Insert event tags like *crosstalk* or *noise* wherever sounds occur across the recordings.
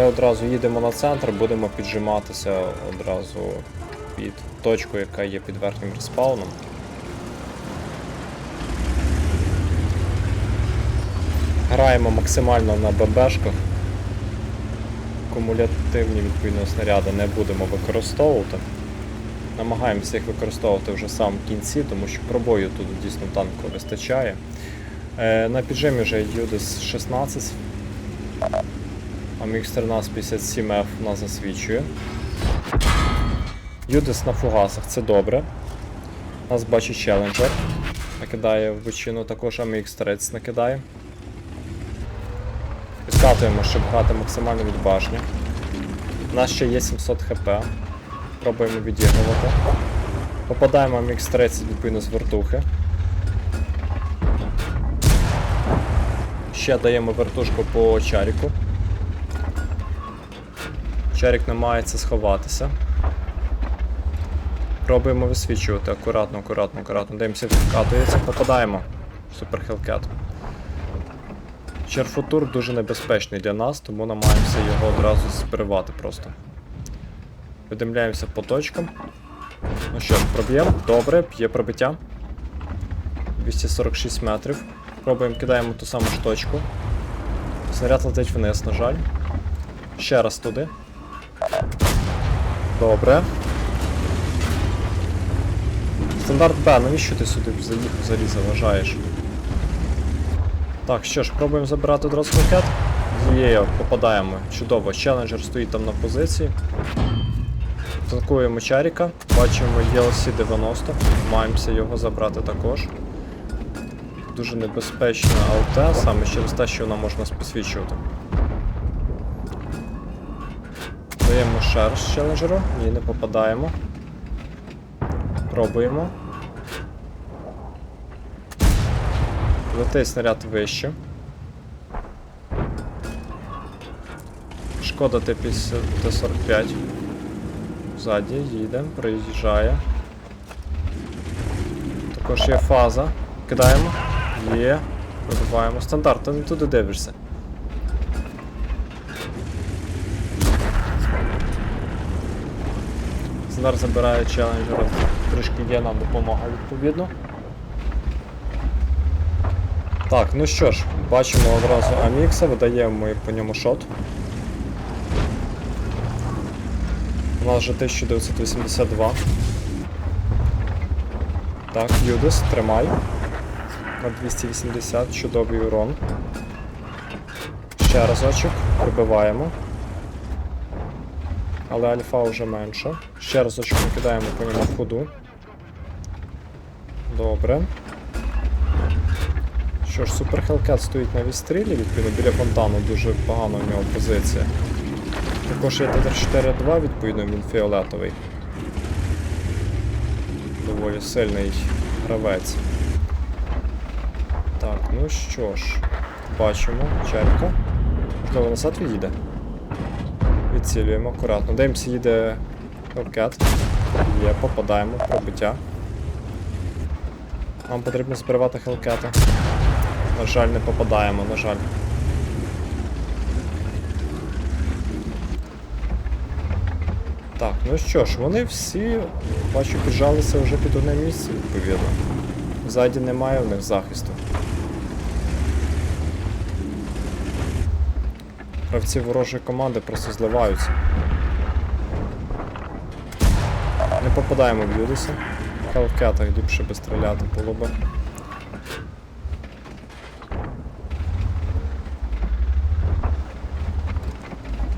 Тепер одразу їдемо на центр, будемо піджиматися одразу під точку, яка є під верхнім респауном. Граємо максимально на ББшках. Кумулятивні відповідно снаряди не будемо використовувати. Намагаємося їх використовувати вже сам в кінці, тому що пробою тут дійсно танку вистачає. Е, на піджимі вже Юдис 16. Амікс 1357F нас засвічує. Юдис на фугасах, це добре. Нас бачить челенджер. Накидає в бочину, також AMX 30 накидає. Підкатуємо, щоб грати максимально від башні. У нас ще є 700 хп. Пробуємо відігрувати. Попадаємо AMX 30 відповідно з вертухи. Ще даємо вертушку по чаріку. Чарік намагається сховатися. Пробуємо висвічувати акуратно, акуратно, акуратно. Дивимося, відкатується, попадаємо. Супер хелкет. Черфутур дуже небезпечний для нас, тому намагаємося його одразу збривати просто. Видимляємося по точкам. Ну що проб'ємо. Добре, є пробиття. 246 метрів. Пробуємо, кидаємо ту саму ж точку. Снаряд летить вниз, на жаль. Ще раз туди. Добре. Стандарт Б, навіщо ти сюди заїхав взагалі заважаєш? Так, що ж, пробуємо забирати одразу ракет. Є, попадаємо. Чудово. Челенджер стоїть там на позиції. Танкуємо Чаріка, бачимо ELC 90, маємося його забрати також. Дуже небезпечна АЛТ, саме через те, що вона можна підсвічувати. Даємо шарж челенджеру, ні, не попадаємо. Пробуємо. Летить снаряд вище. Шкода Т-50 Т-45. Ззаді їде, приїжджає. Також є фаза. Кидаємо. Є. Пробиваємо. Стандарт, ти не туди дивишся. Стандарт забирає челенджера. Трішки є нам допомога відповідно. Так, ну що ж, бачимо одразу Амікса, видаємо по ньому шот. У нас вже 1982. Так, Юдис, тримай. На 280, чудовий урон. Ще разочок, прибиваємо. Але альфа вже менше. Ще разочок накидаємо по ньому в ходу. Добре. Що ж, Супер Хелкет стоїть на відстрілі, відповідно, біля фонтану дуже погана у нього позиція. Також є Т-4-2, відповідно, він фіолетовий. Доволі сильний гравець. Так, ну що ж, бачимо, черка. Можливо, назад відійде. Відцілюємо акуратно. Дивимося, їде Хелкет. Є, попадаємо, пробиття. Нам потрібно збивати Хелкета. На жаль, не попадаємо, на жаль. Так, ну що ж, вони всі, бачу, піджалися вже під одне місце, відповідно. Ззаді немає в них захисту. Гравці ворожої команди просто зливаються. Не попадаємо в Юдиса. В Хелкетах ліпше би стріляти було би.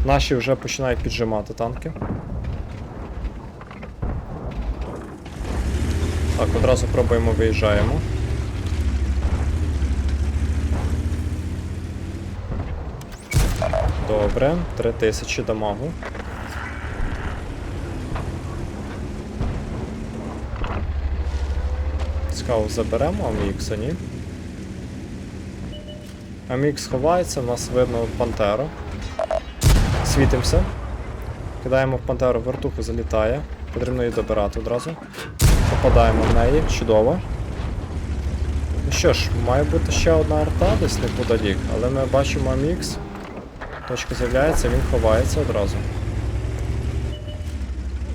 Наші вже починають піджимати танки. Так, одразу пробуємо виїжджаємо. Добре, 3000 дамагу. Цікаво, заберемо Амікса, ні? Амікс ховається, в нас видно пантеру. Світимося. Кидаємо в пантеру, вертуху залітає. Потрібно її добирати одразу. Попадаємо в неї, чудово. Ну що ж, має бути ще одна арта десь неподалік, але ми бачимо мікс. Точка з'являється, він ховається одразу.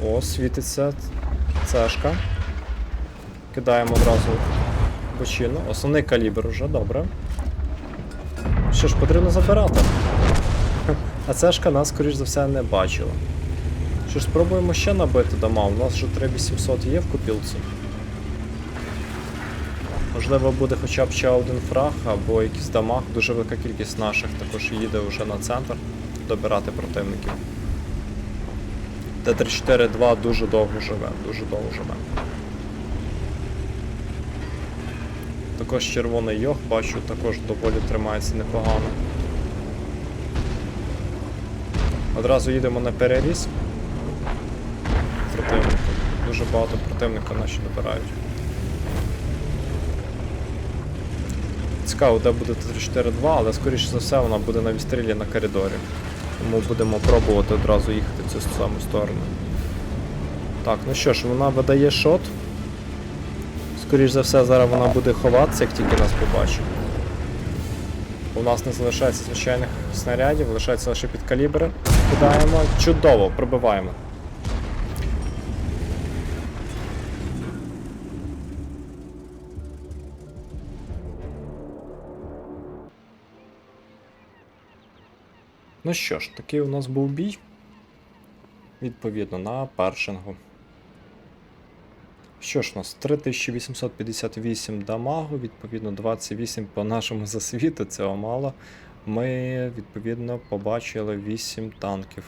О, світиться цешка. Кидаємо одразу бочину. Основний калібр уже, добре. Що ж, потрібно забирати. А цешка нас, скоріш за все, не бачила. Що ж, спробуємо ще набити дома. У нас вже 3800 є в купілці. Можливо, буде хоча б ще один фраг або якийсь дамаг. Дуже велика кількість наших також їде вже на центр добирати противників. Т-34-2 дуже довго живе, дуже довго живе. Також червоний йог, бачу, також доволі тримається непогано. Одразу їдемо на переріз. Противника. Дуже багато противника наші добирають. Цікаво, де буде Т-34-2, але скоріше за все вона буде на відстрілі на коридорі. Тому будемо пробувати одразу їхати в цю саму сторону. Так, ну що ж, вона видає шот. Скоріше за все, зараз вона буде ховатися, як тільки нас побачить. У нас не залишається звичайних снарядів, лишається лише підкалібри. Кидаємо. Чудово, пробиваємо. Ну що ж, такий у нас був бій. Відповідно, на першингу. Що ж у нас? 3858 дамагу, відповідно 28 по нашому *laughs* засвіту, цього мало. Ми, відповідно, побачили 8 танків.